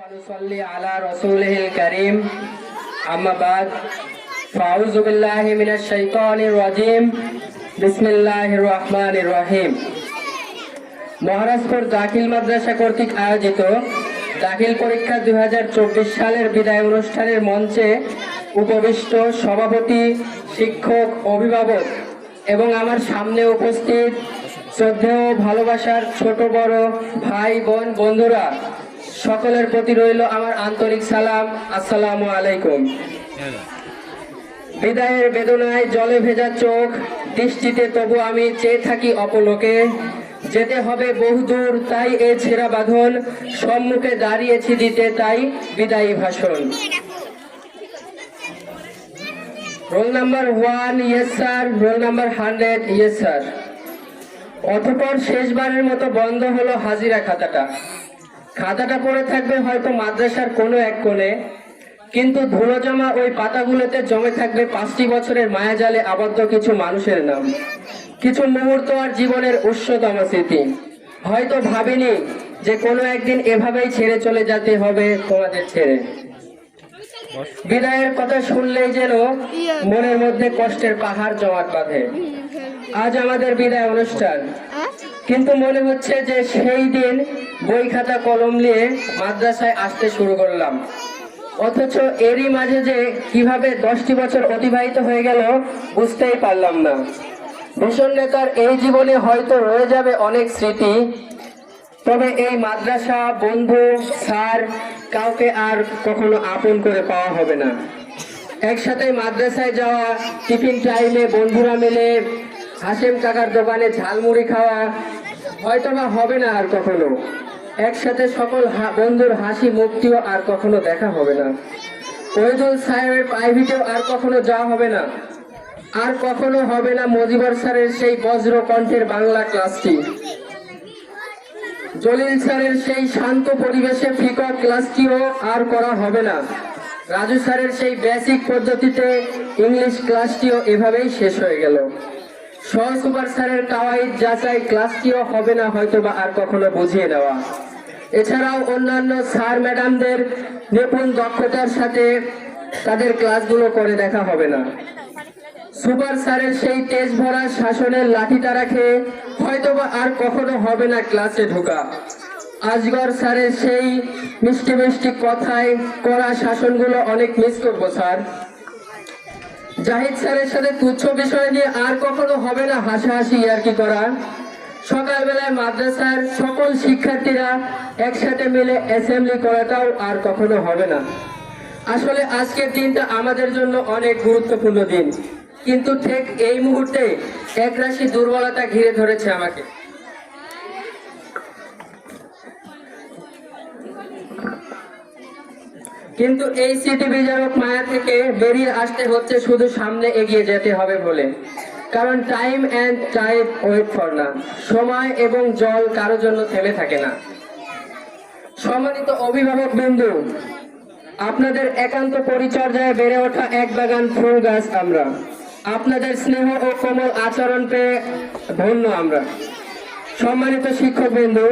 ونصلي على رسوله الكريم أما بعد فأعوذ بالله من الشيطان الرجيم بسم الله الرحمن الرحيم মহারাজপুর দাখিল মাদ্রাসা কর্তৃক আয়োজিত দাখিল পরীক্ষা দুই সালের বিদায় অনুষ্ঠানের মঞ্চে উপবিষ্ট সভাপতি শিক্ষক অভিভাবক এবং আমার সামনে উপস্থিত শ্রদ্ধেয় ভালোবাসার ছোট বড় ভাই বোন বন্ধুরা সকলের প্রতি রইল আমার আন্তরিক সালাম। আসসালামু আলাইকুম। বিদায়ের বেদনায় জলে ভেজা চোখ, দৃষ্টিতে তবু আমি চেয়ে থাকি অপলোকে। যেতে হবে বহুদূর, তাই এ ছেঁড়া বাঁধন, সম্মুখে দাঁড়িয়েছি দিতে তাই বিদায়ী ভাষণ। Roll number one, yes sir. Roll number hundred, yes sir. অতপর শেষবারের মতো বন্ধ হলো হাজিরা খাতাটা। খাতাটা পড়ে থাকবে হয়তো মাদ্রাসার কোনো এক কোণে, কিন্তু ধুলো জমা ওই পাতাগুলোতে জমে থাকবে পাঁচটি বছরের মায়াজালে আবদ্ধ কিছু মানুষের নাম। কিছু মুহূর্ত আর জীবনের উৎসতম স্মৃতি। হয়তো ভাবিনি যে কোনো একদিন এভাবেই ছেড়ে চলে যেতে হবে তোমাদের ছেড়ে। বিদায়ের কথা শুনলেই যেন মনের মধ্যে কষ্টের পাহাড় জমাট বাঁধে। আজ আমাদের বিদায় অনুষ্ঠান। কিন্তু মনে হচ্ছে যে সেই দিন বই খাতা কলম নিয়ে মাদ্রাসায় আসতে শুরু করলাম। অথচ এরই মাঝে যে কীভাবে দশটি বছর অতিবাহিত হয়ে গেল, বুঝতেই পারলাম না। ভীষণ নেতার এই জীবনে হয়তো রয়ে যাবে অনেক স্মৃতি, তবে এই মাদ্রাসা, বন্ধু, স্যার কাউকে আর কখনো আপন করে পাওয়া হবে না। একসাথে মাদ্রাসায় যাওয়া, টিফিন টাইমে বন্ধুরা মিলে হাসিম কাকার দোকানে ঝালমুড়ি খাওয়া হয়তো বা হবে না আর কখনো। একসাথে সকল বন্ধুর হাসি, মুক্তিও আর কখনো দেখা হবে না। ওইদুল সাহেবের প্রাইভেটেও আর কখনো যাওয়া হবে না। আর কখনো হবে না মজিবর স্যারের সেই বজ্র কণ্ঠের বাংলা ক্লাসটি। জলিল স্যারের সেই শান্ত পরিবেশে ফিকা ক্লাসটিও আর করা হবে না। রাজু স্যারের সেই বেসিক পদ্ধতিতে ইংলিশ ক্লাসটিও এভাবেই শেষ হয়ে গেল। সহসুপার স্যারের কাওয়াইদ যাচাই ক্লাসটিও হবে না হয়তো বা আর কখনো বুঝিয়ে নেওয়া। এছাড়াও অন্যান্য স্যার ম্যাডামদের নিপুণ দক্ষতার সাথে তাদের ক্লাসগুলো করে দেখা হবে না। সুপার স্যারের সেই তেজ ভরা শাসনের লাঠি তারা খেয়ে হয়তোবা আর কখনো হবে না ক্লাসে ঢোকা। আজগর স্যারের সেই মিষ্টি মিষ্টি কথায় করা শাসনগুলো অনেক মিস করব, স্যার। জাহিদ স্যারের সাথে তুচ্ছ বিষয় নিয়ে আর কখনো হবে না হাসাহাসি ইয়ার্কি করা সকালবেলায় মাদ্রাসার সকল শিক্ষার্থীরা একসাথে মিলে অ্যাসেম্বলি করাটাও আর কখনো হবে না। আসলে আজকের দিনটা আমাদের জন্য অনেক গুরুত্বপূর্ণ দিন। কিন্তু ঠিক এই মুহূর্তে একরাশি দুর্বলতা ঘিরে ধরেছে আমাকে। কিন্তু এই স্মৃতি বিচারক মায়া থেকে বেরিয়ে আসতে হচ্ছে শুধু সামনে এগিয়ে যেতে হবে বলে। কারণ time and time wait for না। সময় এবং জল কারোর জন্য থেমে থাকে না। সম্মানিত অভিভাবক বিন্দু, আপনাদের একান্ত পরিচর্যায় বেড়ে ওঠা এক বাগান ফুল গাছ আমরা। আপনাদের স্নেহ ও কোমল আচরণ পেয়ে ধন্য আমরা। সম্মানিত শিক্ষক বিন্দু,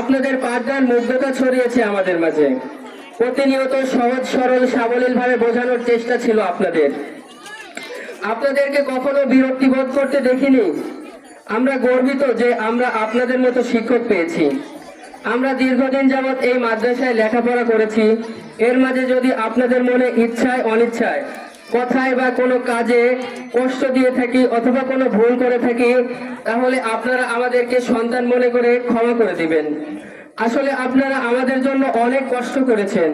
আপনাদের পাঠদান মুগ্ধতা ছড়িয়েছে আমাদের মাঝে। প্রতিনিয়ত সহজ, সরল সাবলীল ভাবে বোঝানোর চেষ্টা ছিল আপনাদের। আপনাদেরকে কখনো বিরক্তি বোধ করতে দেখিনি। আমরা গর্বিত যে আমরা আপনাদের মতো শিক্ষক পেয়েছি। আমরা দীর্ঘদিন যাবৎ এই মাদ্রাসায় লেখাপড়া করেছি। এর মাঝে যদি আপনাদের মনে ইচ্ছায়, অনিচ্ছায় কথায় বা কোনো কাজে কষ্ট দিয়ে থাকি অথবা কোনো ভুল করে থাকি, তাহলে আপনারা আমাদেরকে সন্তান মনে করে ক্ষমা করে দিবেন। আসলে আপনারা আমাদের জন্য অনেক কষ্ট করেছেন।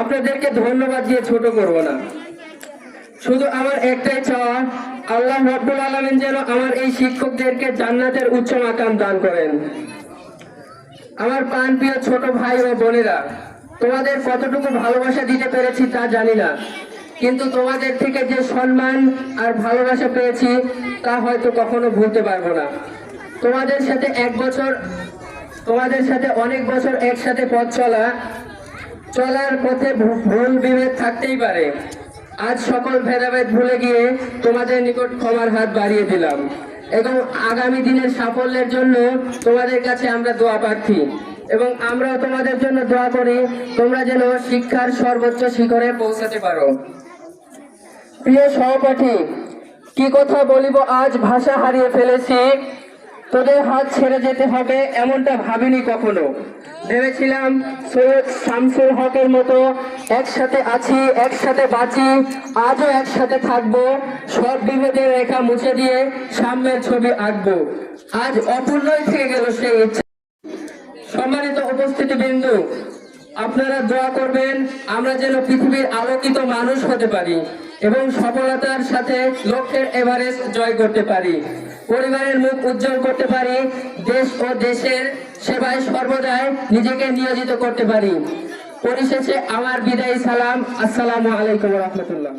আপনাদেরকে ধন্যবাদ দিয়ে ছোট করব না। শুধু আমার একটাই চাওয়া, আল্লাহ রব্বুল আলমিন যেন আমার এই শিক্ষকদেরকে জান্নাতের উচ্চ মাকাম দান করেন। আমার প্রাণ প্রিয় ছোট ভাই ও বোনেরা, তোমাদের কতটুকু ভালোবাসা দিতে পেরেছি তা জানি না, কিন্তু তোমাদের থেকে যে সম্মান আর ভালোবাসা পেয়েছি তা হয়তো কখনো ভুলতে পারব না। তোমাদের সাথে এক বছর তোমাদের সাথে অনেক বছর একসাথে পথ চলা, চলার পথে ভুল বিভেদ থাকতেই পারে। আজ সকল ভেদাভেদ ভুলে গিয়ে তোমাদের নিকট ক্ষমার হাত বাড়িয়ে দিলাম। এবং আগামী দিনের সাফল্যের জন্য তোমাদের কাছে আমরা দোয়া প্রার্থী। এবং আমরাও তোমাদের জন্য দোয়া করি, তোমরা যেন শিক্ষার সর্বোচ্চ শিখরে পৌঁছাতে পারো। প্রিয় সহপাঠী, কি কথা বলিব? আজ ভাষা হারিয়ে ফেলেছি। তোদের হাত ছেড়ে যেতে হবে এমনটা ভাবিনি কখনো। ভেবেছিলাম সৈয়দ শামসুল হকের মতো একসাথে আছি, একসাথে বাঁচি, আজও একসাথে থাকব, সব বিভেদের রেখা মুছে দিয়ে সাম্যের ছবি আঁকবো। আজ অপূর্ণই থেকে গেল সেই ইচ্ছা। সম্মানিত উপস্থিতি বিন্দু আপনারা দোয়া করবেন, আমরা যেন পৃথিবীর আলোকিত মানুষ হতে পারি এবং সফলতার সাথে লক্ষ্যের এভারেস্ট জয় করতে পারি। পরিবারের মুখ উজ্জ্বল করতে পারি, দেশ ও দেশের সেবায় সর্বদায় নিজেকে নিয়োজিত করতে পারি। পরিশেষে আমার বিদায়ী সালাম। আসসালামু আলাইকুম রহমতুল্লাহ।